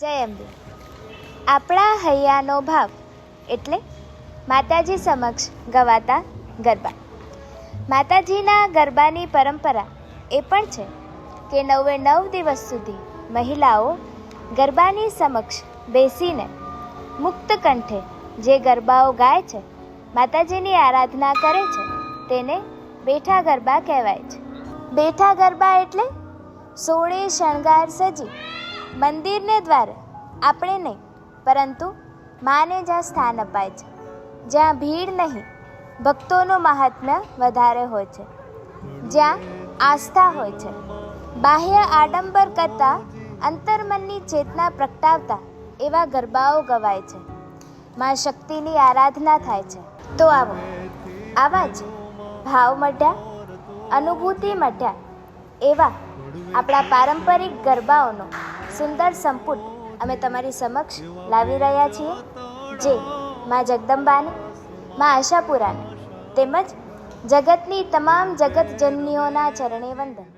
જય અંબે. આપણા હૈયાનો ભાવ એટલે માતાજી સમક્ષ ગવાતા ગરબા. માતાજીના ગરબાની પરંપરા એ પણ છે કે નવે નવ દિવસ સુધી મહિલાઓ ગરબાની સમક્ષ બેસીને મુક્ત કંઠે જે ગરબાઓ ગાય છે, માતાજીની આરાધના કરે છે, તેને બેઠા ગરબા કહેવાય છે. બેઠા ગરબા એટલે સોળે શણગાર સજી મંદિરને દ્વારે. આપણે નહીં, પરંતુ માને જ્યાં સ્થાન અપાય છે, જ્યાં ભીડ નહીં, ભક્તોનું મહાત્મ્ય વધારે હોય છે, જ્યાં આસ્થા હોય છે. બાહ્ય આડંબર કરતાં અંતર્મનની ચેતના પ્રગટાવતા એવા ગરબાઓ ગવાય છે. મા શક્તિની આરાધના થાય છે. તો આવો, આવા જ ભાવ મઢ્યા, અનુભૂતિ મઢ્યા એવા આપણા પારંપરિક ગરબાઓનો સુંદર સંપુટ અમે તમારી સમક્ષ લાવી રહ્યા છીએ, જે માં જગદંબાને, માં આશાપુરાને તેમજ જગતની તમામ જગતજનનીઓના ચરણે વંદન.